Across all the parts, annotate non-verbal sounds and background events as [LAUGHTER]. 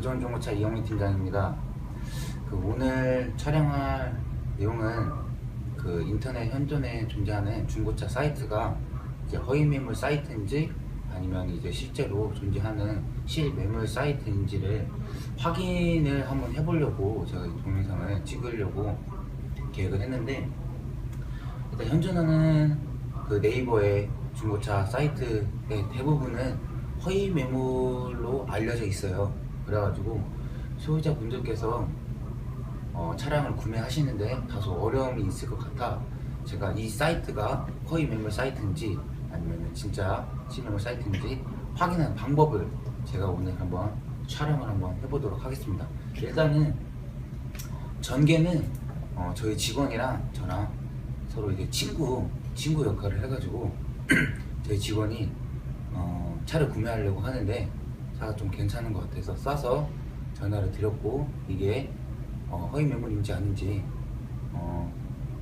거전 중고차 이영민 팀장입니다. 그 오늘 촬영할 내용은 그 인터넷 현존에 존재하는 중고차 사이트가 이제 허위 매물 사이트인지 아니면 이제 실제로 존재하는 실매물 사이트인지를 확인을 한번 해보려고 제가 이 동영상을 찍으려고 계획을 했는데 일단 현존하는 그 네이버의 중고차 사이트의 대부분은 허위 매물로 알려져 있어요. 그래가지고 소유자분들께서 어, 차량을 구매하시는데 다소 어려움이 있을 것 같아 제가 이 사이트가 허위 매물 사이트인지 아니면 진짜 실매물 사이트인지 확인하는 방법을 제가 오늘 한번 촬영을 한번 해보도록 하겠습니다. 일단은 전개는 어, 저희 직원이랑 저랑 서로 이제 친구 친구 역할을 해가지고 [CLEARS THROAT] 저희 직원이 어, 차를 구매하려고 하는데 차가 좀 괜찮은 것 같아서 싸서 전화를 드렸고 이게 어, 허위 매물인지 아닌지 어,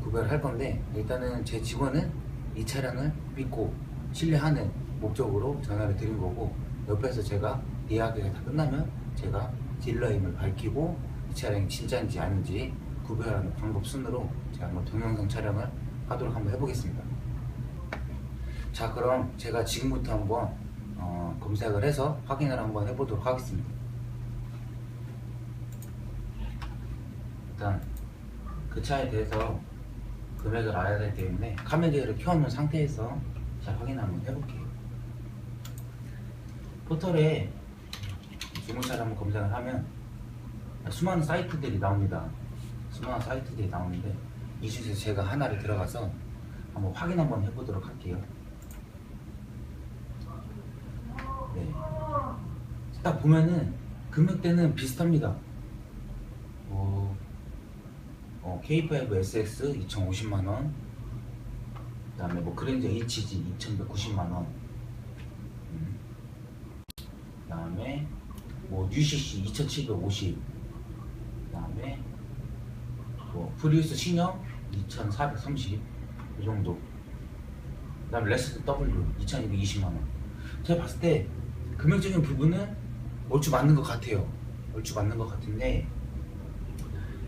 구별을 할 건데 일단은 제 직원은 이 차량을 믿고 신뢰하는 목적으로 전화를 드린 거고 옆에서 제가 이야기가 다 끝나면 제가 딜러임을 밝히고 이 차량이 진짜인지 아닌지 구별하는 방법 순으로 제가 한번 동영상 촬영을 하도록 한번 해보겠습니다. 자 그럼 제가 지금부터 한번 어, 검색을 해서 확인을 한번 해보도록 하겠습니다. 일단 그 차에 대해서 금액을 알아야 되기 때문에 카메라를 켜놓은 상태에서 잘 확인 한번 해볼게요. 포털에 중고차를 한번 검색을 하면 수많은 사이트들이 나옵니다. 수많은 사이트들이 나오는데 이 중에서 제가 하나를 들어가서 한번 확인 한번 해보도록 할게요. 네. 딱 보면은 금액대는 비슷합니다. 어, 어, K5 SX 2,050만 원. 그다음에 뭐 그랜저 HG 2,190만 원. 음. 그다음에 뭐 UCC 2,750. 그다음에 뭐 프리우스 신형 2,430. 이 정도. 그다음에 레스트 W 2,220만 원. 제가 봤을 때 금액적인 부분은 얼추 맞는 것 같아요. 얼추 맞는 것 같은데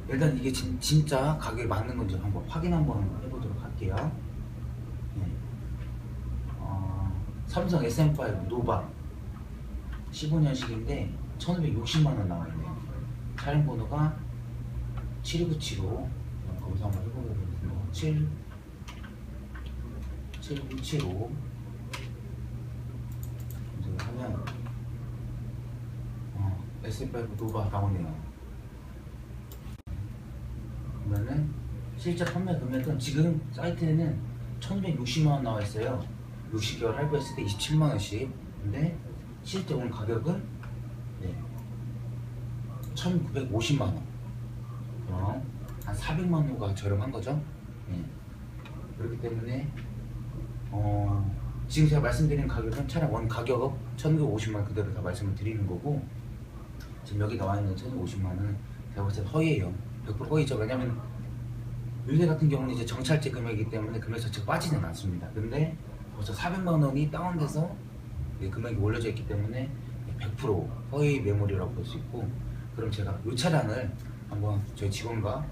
일단 이게 진, 진짜 가격이 맞는 건지 한번 확인 한번 해보도록 할게요. 네. 어, 삼성 SM5 노바 15년식인데 1,560만 원 나와 있네요. 차량 번호가 7975 거기서 한번 해보겠습니다. 7 7975 검색을 하면 어, SM5 노바 나오네요. 그러면은 실제 판매 금액은 지금 사이트에는 1,160만 원 나와 있어요. 60개월 할부했을 때 27만 원씩. 근데 실제 오늘 가격은 네, 1,950만 원. 그럼 한 400만 원가 저렴한 거죠. 네. 그렇기 때문에 어, 지금 제가 말씀드린 가격은 차량 원 가격 1,950만 원 그대로 다 말씀을 드리는 거고 지금 여기 나와 있는 1,950만 원은 제가 봤을 때 허위예요. 100% 허위죠. 왜냐면 요새 같은 경우는 이제 정찰제 금액이기 때문에 금액 자체가 빠지는 않습니다. 근데 벌써 400만 원이 다운돼서 이 금액이 올려져 있기 때문에 100% 허위 매물이라고 볼 수 있고 그럼 제가 이 차량을 한번 저희 직원과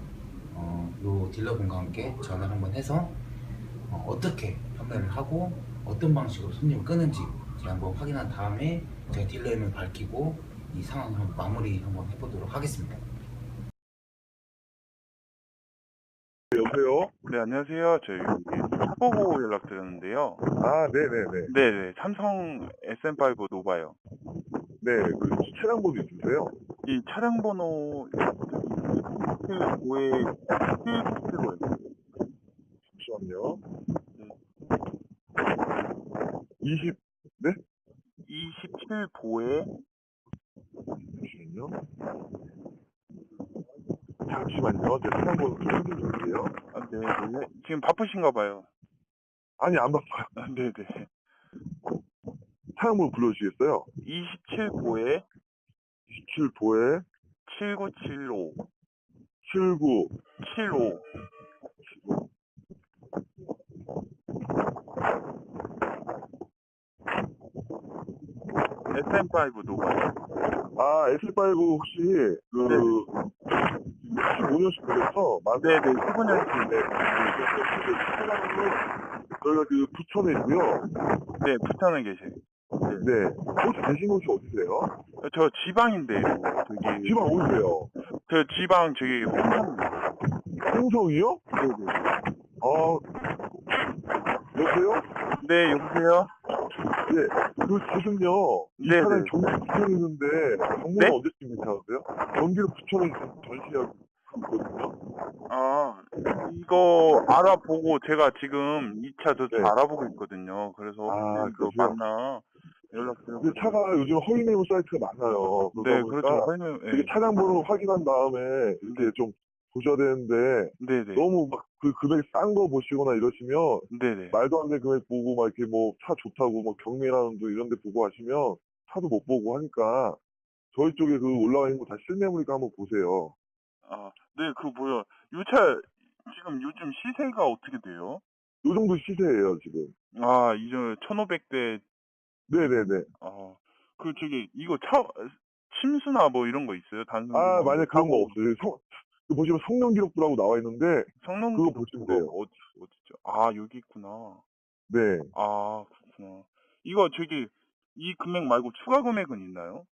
어, 요 딜러분과 함께 전화를 한번 해서 어, 떻게 판매를 하고 어떤 방식으로 손님을 끄는지 제가 한번 확인한 다음에 제가 딜러임을 밝히고 이 상황을 한번 마무리 한번 해보도록 하겠습니다. 여보세요? 네, 안녕하세요. 저희 보고 연락드렸는데요. 아, 네네네. 네네, 삼성 SM5 노바요. 네, 그 차량 번호 있으세요? 이 차량 번호 5에 797호예요. 잠시만요. 네. 20, 27보에 잠시만요. 잠시만요. 제 차량 번호 좀 확인해주세요. 아, 네, 네. 지금 바쁘신가 봐요. 아니, 안 바빠요. 아, 네네. 차량 번호 불러주시겠어요? 27보에 27도에 7975 79 75 SM5 노바요. 아, S5 혹시, 그, 네. 15년씩 걸렸어? 맞 네네, 15년씩. 네. 저희가 그 부천에 있고요. 네, 부천에 계세요. 네. 혹시 계신 곳이 어디세요? 저 지방인데요. 저기, 지방 어디세요? 저 지방 저기 홍성입니다. 홍성이요? 네네. 아, 여보세요? 네, 여보세요? 네. 그 지금요, 이 네, 차량이 네. 전기 부천에 있는데, 정보는 네? 언제쯤 괜찮으세요? 전기를 부천에 전시하고 있거든요. 아, 이거 알아보고 제가 지금 이차 저도 네. 알아보고 있거든요. 그래서 아, 그러세요? 맞나 연락드려. 근데 차가 요즘 허위 매물 사이트가 많아요. 네, 그렇죠. 왜냐면 되게 차량 번호 확인한 다음에 이렇게 좀 보셔야 되는데 네, 네, 너무 막 그 금액 싼 거 보시거나 이러시면 네, 네. 말도 안 되는 금액 보고 막 이렇게 뭐 차 좋다고 뭐 경매라는 데 이런 데 보고 하시면 차도 못 보고 하니까 저희 쪽에 그 올라와 있는 거 다 실매물이니까 한번 보세요. 아, 네, 그 뭐야? 이차 지금 요즘 시세가 어떻게 돼요? 요 정도 시세예요 지금. 아, 이제 1,500대 네네네. 아, 그 저기 이거 차 침수나 뭐 이런 거 있어요? 단순 아 만약 그런 거 없어요. 성, 그 보시면 성능 기록부라고 나와 있는데 성능 그거 기록 보시면 돼요. 어디 어디죠? 아, 여기 있구나. 네. 아, 그렇구나. 이거 저기 이 금액 말고 추가 금액은 있나요?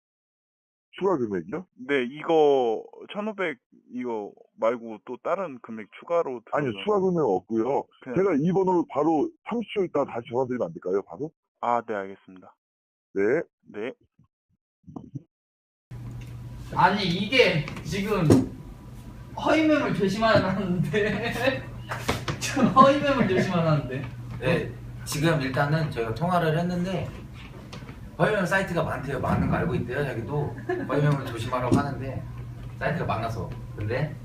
추가 금액이요? 네, 이거 1,500 이거 말고 또 다른 금액 추가로 아니요? 추가 금액 없고요. 그냥- 제가 이 번호를 바로 30초 있다 다시 전화 드리면 안 될까요? 바로? 아, 네, 알겠습니다. 네. 네. 아니 이게 지금 허위매물 조심하라는데 [LAUGHS] 저 허위매물 조심하라는데 네, 지금 일단은 저희가 통화를 했는데 허위매물 사이트가 많대요. 많은 거 알고 있대요. 자기도 허위매물 조심하라고 하는데 사이트가 많아서. 근데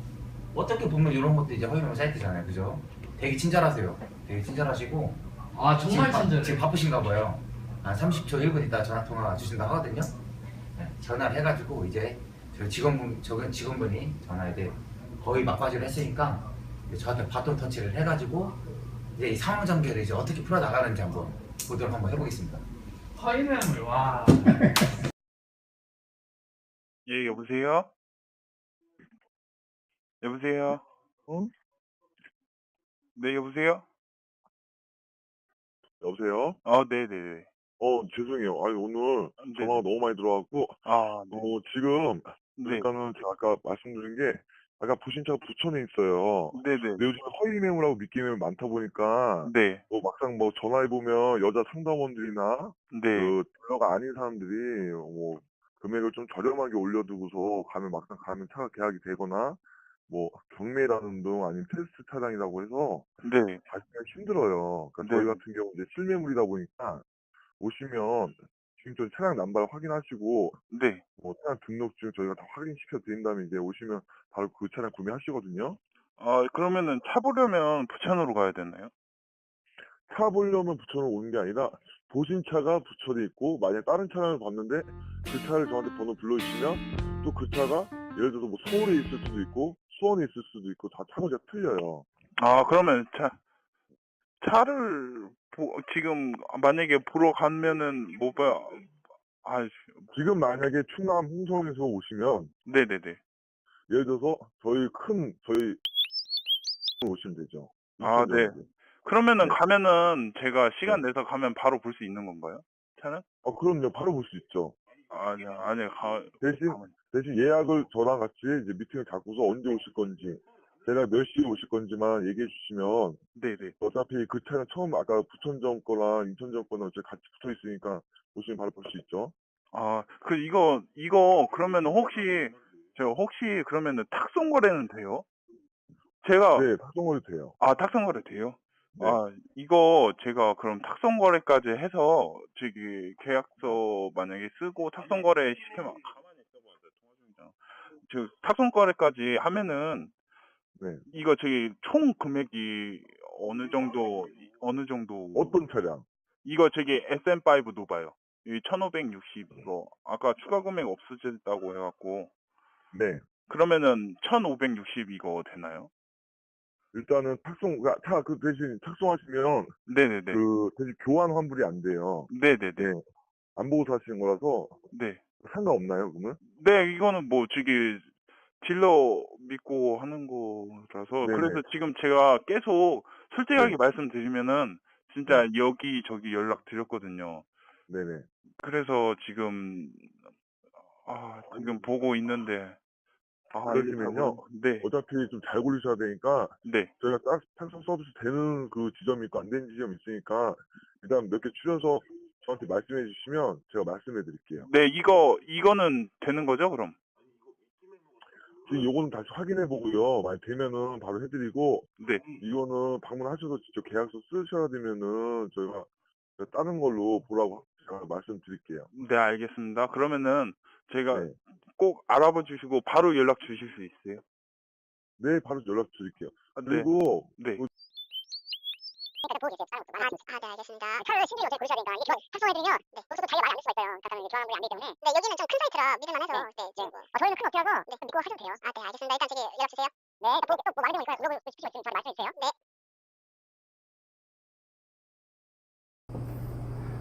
어떻게 보면 이런 것도 이제 허위매물 사이트잖아요. 그죠? 되게 친절하세요. 되게 친절하시고 아 정말 지금 바- 친절해 지금 바쁘신가 봐요. 한 30초 1분 있다 전화 통화 주신다 하거든요. 네, 전화를 해가지고 이제 저 직원분 저건 직원분이 전화에 거의 막바지를 했으니까 이제 저한테 바톤 터치를 해가지고 이제 이 상황 전개를 이제 어떻게 풀어 나가는지 한번 보도록 한번 해보겠습니다. 허위매물 와 [LAUGHS] 예, 여보세요? 여보세요? 응? 네, 여보세요? 여보세요? 아, 네, 네, 네. 어 죄송해요. 아니 오늘 네. 전화가 너무 많이 들어왔고 아, 네. 어 지금 네. 일단은 제가 아까 말씀드린 게 아까 보신 차가 부천에 있어요. 네, 네. 근데 요즘 허위 매물하고 미끼 매물 많다 보니까 네. 뭐 막상 뭐 전화해 보면 여자 상담원들이나 네. 그 딜러가 아닌 사람들이 뭐 금액을 좀 저렴하게 올려두고서 가면 막상 가면 차가 계약이 되거나 뭐 경매라는 등 아니면 테스트 차량이라고 해서 네. 가기가 힘들어요. 그러니까 네. 저희 같은 경우 이제 실매물이다 보니까 오시면 지금 저 차량 남발 확인하시고 네. 뭐 차량 등록증 저희가 다 확인시켜 드린 다음에 이제 오시면 바로 그 차량 구매하시거든요. 아, 그러면은 차 보려면 부천으로 가야 되나요? 차 보려면 부천으로 오는 게 아니라 보신 차가 부천에 있고 만약 다른 차량을 봤는데 그 차를 저한테 번호 불러주시면 또 그 차가 예를 들어서 뭐 서울에 있을 수도 있고 수원에 있을 수도 있고 다 차가 틀려요. 아, 그러면 차, 차를, 보, 지금, 만약에 보러 가면은, 뭐, 봐, 아, 지금 만약에 충남 홍성에서 오시면 네네네. 예를 들어서 저희 큰 저희 오시면 되죠. 아, 네. 그러면은 네. 가면은 제가 시간 내서 가면 바로 볼 수 있는 건가요? 차는? 어 그럼요. 바로 볼 수 있죠. 아니야, 아니야, 가, 대신. 대신 예약을 저랑 같이 이제 미팅을 잡고서 언제 오실 건지 제가 몇 시에 오실 건지만 얘기해 주시면 네네. 어차피 그 차는 처음 아까 부천점 거랑 인천점 거는 어차피 같이 붙어 있으니까 보시면 바로 볼 수 있죠. 아, 그, 이거, 이거, 그러면 혹시, 저, 혹시, 그러면은 탁송 거래는 돼요? 제가, 네, 탁송거리 돼요. 아, 탁송 거래 돼요? 네. 아, 이거 제가 그럼 탁송 거래까지 해서 저기 계약서 만약에 쓰고 탁송 거래 시키면 가만히 있어봐. 나 통화 중이잖아. 저 탁송 거래까지 하면은 네. 이거 저기 총 금액이 어느 정도 어느 정도 어떤 차량? 이거 저기 SM5 노바요. 이1560 이거 아까 추가 금액 없어졌다고 해갖고 네. 그러면은 1560 이거 되나요? 일단은 탁송, 차그 대신 탁송하시면 네네네. 그 대신 교환 환불이 안 돼요. 네네네. 네. 안 보고 사시는 거라서 네. 상관없나요, 그러면? 네, 이거는 뭐 저기 딜러 믿고 하는 거라서 네네. 그래서 지금 제가 계속 솔직하게 네. 말씀드리면은 진짜 여기 저기 연락 드렸거든요. 네네. 그래서 지금 아 지금 보고 있는데 아 그러시면요. 자꾸- 네, 어차피 좀잘 굴리셔야 되니까 네, 저희가 딱 탁송 서비스 되는 그 지점이 있고 안 되는 지점이 있으니까 일단 몇 개 추려서 저한테 말씀해 주시면 제가 말씀해 드릴게요. 네 이거 이거는 되는 거죠 그럼? 지금 요거는 다시 확인해 보고요. 만약 되면은 바로 해드리고 네, 이거는 방문하셔서 직접 계약서 쓰셔야 되면은 저희가 다른 걸로 보라고 제가 말씀드릴게요. 네 알겠습니다. 그러면은 제가 네. 꼭 알아봐 주시고 바로 연락 주실 수 있어요? 네, 바로 연락 드릴게요. 아, 네, 그리고 네. 그- 보고 계세요. 아, 아, 아, 네, 알겠습니다. 차를 신중히 어떻게 고르셔야 되니까 이게 탑승해드리면 네, 그것도 자기가 말이 안될 수가 있어요. 가끔은 좋아하는 분이 안 되기 때문에. 네, 여기는 좀 큰 사이트라 믿을만해서 네, 네, 네. 아, 저희는 큰 업체라서 네, 믿고 하셔도 돼요. 아, 네, 알겠습니다. 일단 저기 연락 주세요. 네, 또, 또, 뭐 많이 되면 물어보고 저한테 말씀해 주세요. 네.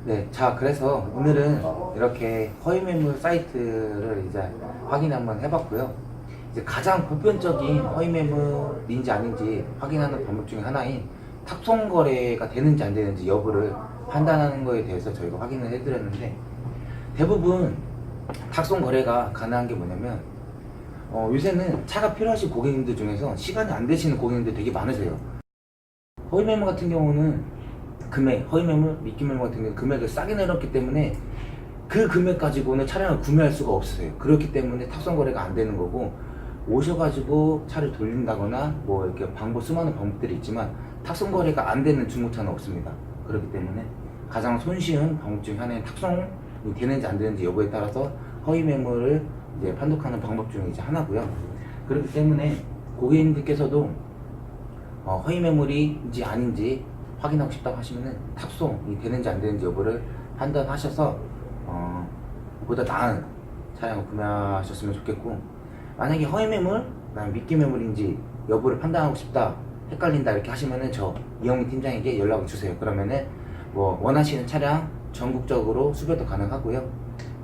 네, 자 그래서 오늘은 이렇게 허위 매물 사이트를 이제 확인 한번 해봤고요. 이제 가장 보편적인 허위 매물인지 아닌지 확인하는 방법 중에 하나인 탁송 거래가 되는지 안 되는지 여부를 판단하는 거에 대해서 저희가 확인을 해드렸는데 대부분 탁송 거래가 가능한 게 뭐냐면 어, 요새는 차가 필요하신 고객님들 중에서 시간이 안 되시는 고객님들 되게 많으세요. 허위 매물 같은 경우는 금액, 허위 매물, 미끼 매물 같은 경우 금액을 싸게 내렸기 때문에 그 금액 가지고는 차량을 구매할 수가 없으세요. 그렇기 때문에 탁송 거래가 안 되는 거고 오셔가지고 차를 돌린다거나 뭐 이렇게 방법 수많은 방법들이 있지만 탁송 거래가 안 되는 중고차는 없습니다. 그렇기 때문에 가장 손쉬운 방법 중 하나인 탁송이 되는지 안 되는지 여부에 따라서 허위 매물을 이제 판독하는 방법 중에 하나고요. 그렇기 때문에 고객님들께서도 어, 허위 매물인지 아닌지 확인하고 싶다고 하시면은 탑송이 되는지 안 되는지 여부를 판단하셔서 어, 보다 나은 차량을 구매하셨으면 좋겠고 만약에 허위 매물, 그다음 미끼 매물인지 여부를 판단하고 싶다 헷갈린다 이렇게 하시면은 저 이영민 팀장에게 연락을 주세요. 그러면은 뭐 원하시는 차량 전국적으로 수배도 가능하고요.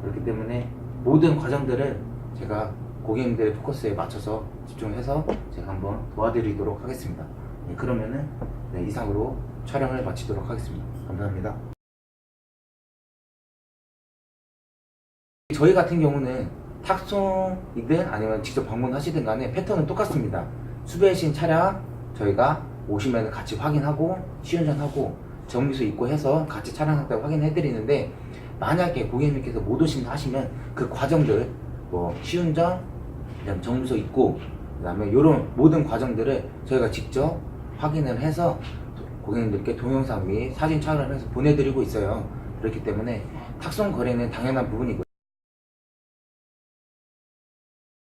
그렇기 때문에 모든 과정들을 제가 고객님들의 포커스에 맞춰서 집중해서 제가 한번 도와드리도록 하겠습니다. 네, 그러면은 네, 이상으로 촬영을 마치도록 하겠습니다. 감사합니다. 저희 같은 경우는 탁송이든 아니면 직접 방문하시든 간에 패턴은 똑같습니다. 수배하신 차량 저희가 오시면 같이 확인하고 시운전하고 정비소 입고 해서 같이 차량 상태 확인해 드리는데 만약에 고객님께서 못 오신다 하시면 그 과정들 뭐 시운전, 그다음 정비소 입고 그다음에 이런 모든 과정들을 저희가 직접 확인을 해서 고객님들께 동영상 및 사진 촬영을 해서 보내드리고 있어요. 그렇기 때문에 탁송 거래는 당연한 부분이고요.